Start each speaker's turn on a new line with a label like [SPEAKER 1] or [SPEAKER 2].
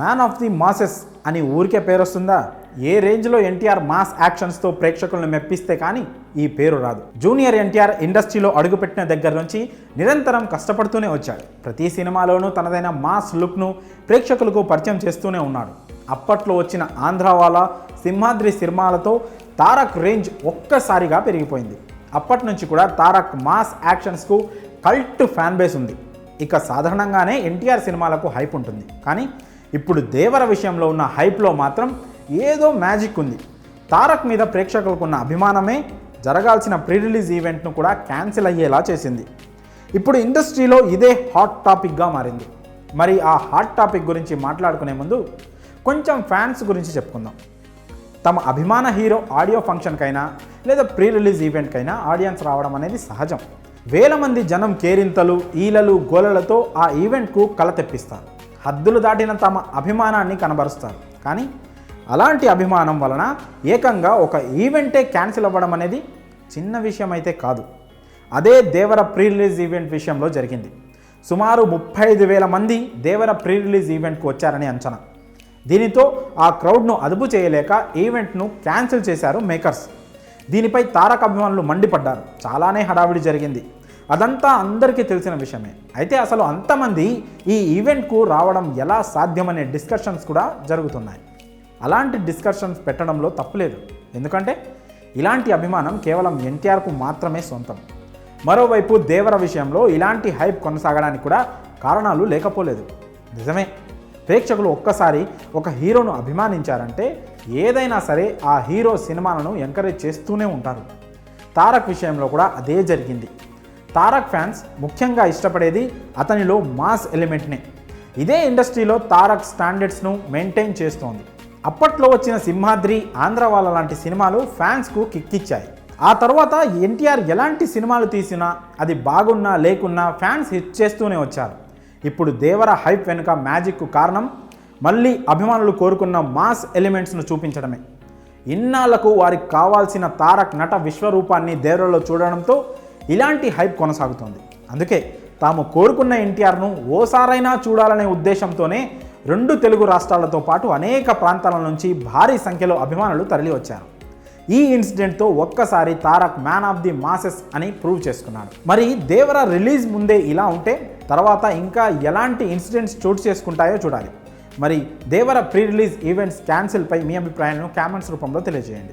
[SPEAKER 1] Man of the masses అని ఊరికే పేరు వస్తుందా ఏ రేంజ్లో ఎన్టీఆర్ మాస్ యాక్షన్స్తో ప్రేక్షకులను మెప్పిస్తే కానీ ఈ పేరు రాదు. జూనియర్ ఎన్టీఆర్ ఇండస్ట్రీలో అడుగుపెట్టిన దగ్గర నుంచి నిరంతరం కష్టపడుతూనే వచ్చాడు. ప్రతి సినిమాలోనూ తనదైన మాస్ లుక్ను ప్రేక్షకులకు పరిచయం చేస్తూనే ఉన్నాడు. అప్పట్లో వచ్చిన ఆంధ్రావాల సింహాద్రి సినిమాలతో తారక్ రేంజ్ ఒక్కసారిగా పెరిగిపోయింది. అప్పటి నుంచి కూడా తారక్ మాస్ యాక్షన్స్కు కల్ట్ ఫ్యాన్ బేస్ ఉంది. ఇక సాధారణంగానే ఎన్టీఆర్ సినిమాలకు హైప్ ఉంటుంది. కానీ ఇప్పుడు దేవర విషయంలో ఉన్న హైప్లో మాత్రం ఏదో మ్యాజిక్ ఉంది. తారక్ మీద ప్రేక్షకులకు ఉన్న అభిమానమే జరగాల్సిన ప్రీ రిలీజ్ ఈవెంట్ను కూడా క్యాన్సిల్ అయ్యేలా చేసింది. ఇప్పుడు ఇండస్ట్రీలో ఇదే హాట్ టాపిక్గా మారింది. మరి ఆ హాట్ టాపిక్ గురించి మాట్లాడుకునే ముందు కొంచెం ఫ్యాన్స్ గురించి చెప్పుకుందాం. తమ అభిమాన హీరో ఆడియో ఫంక్షన్కైనా లేదా ప్రీ రిలీజ్ ఈవెంట్కైనా ఆడియన్స్ రావడం అనేది సహజం. వేల మంది జనం కేరింతలు ఈలలు గోలలతో ఆ ఈవెంట్కు కల తెప్పిస్తారు హద్దులు దాటిన తమ అభిమానాన్ని కనబరుస్తారు. కానీ అలాంటి అభిమానం వలన ఏకంగా ఒక ఈవెంటే క్యాన్సిల్ అవ్వడం అనేది చిన్న విషయం అయితే కాదు. అదే దేవర ప్రీ రిలీజ్ ఈవెంట్ విషయంలో జరిగింది. సుమారు ముప్పై ఐదు వేల మంది దేవర ప్రీ రిలీజ్ ఈవెంట్కు వచ్చారని అంచనా. దీనితో ఆ క్రౌడ్ను అదుపు చేయలేక ఈవెంట్ను క్యాన్సిల్ చేశారు మేకర్స్. దీనిపై తారక అభిమానులు మండిపడ్డారు. చాలానే హడావిడి జరిగింది. అదంతా అందరికీ తెలిసిన విషయమే. అయితే అసలు అంతమంది ఈ ఈవెంట్కు రావడం ఎలా సాధ్యమనే డిస్కషన్స్ కూడా జరుగుతున్నాయి. అలాంటి డిస్కషన్స్ పెట్టడంలో తప్పులేదు. ఎందుకంటే ఇలాంటి అభిమానం కేవలం ఎన్టీఆర్కు మాత్రమే సొంతం. మరోవైపు దేవర విషయంలో ఇలాంటి హైప్ కొనసాగడానికి కూడా కారణాలు లేకపోలేదు. నిజమే. ప్రేక్షకులు ఒక్కసారి ఒక హీరోను అభిమానించారంటే ఏదైనా సరే ఆ హీరో సినిమాలను ఎంకరేజ్ చేస్తూనే ఉంటారు. తారక్ విషయంలో కూడా అదే జరిగింది. తారక్ ఫ్యాన్స్ ముఖ్యంగా ఇష్టపడేది అతనిలో మాస్ ఎలిమెంట్నే. ఇదే ఇండస్ట్రీలో తారక్ స్టాండర్డ్స్ను మెయింటైన్ చేస్తోంది. అప్పట్లో వచ్చిన సింహాద్రి ఆంధ్రవాల లాంటి సినిమాలు ఫ్యాన్స్కు కిక్కిచ్చాయి. ఆ తర్వాత ఎన్టీఆర్ ఎలాంటి సినిమాలు తీసినా అది బాగున్నా లేకున్నా ఫ్యాన్స్ హిట్ చేస్తూనే వచ్చారు. ఇప్పుడు దేవర హైప్ వెనుక మ్యాజిక్కు కారణం మళ్ళీ అభిమానులు కోరుకున్న మాస్ ఎలిమెంట్స్ను చూపించడమే. ఇన్నాళ్ళకు వారికి కావాల్సిన తారక్ నట విశ్వరూపాన్ని దేవరలో చూడడంతో ఇలాంటి హైప్ కొనసాగుతోంది. అందుకే తాము కోరుకున్న ఎన్టీఆర్ను ఓసారైనా చూడాలనే ఉద్దేశంతోనే రెండు తెలుగు రాష్ట్రాలతో పాటు అనేక ప్రాంతాల నుంచి భారీ సంఖ్యలో అభిమానులు తరలివచ్చారు. ఈ ఇన్సిడెంట్తో ఒక్కసారి Tarak man of the masses అని ప్రూవ్ చేసుకున్నాడు. మరి దేవర రిలీజ్ ముందే ఇలా ఉంటే తర్వాత ఇంకా ఎలాంటి ఇన్సిడెంట్స్ చోటు చేసుకుంటాయో చూడాలి. మరి దేవర ప్రీ రిలీజ్ ఈవెంట్స్ క్యాన్సిల్పై మీ అభిప్రాయాలను కామెంట్స్ రూపంలో తెలియజేయండి.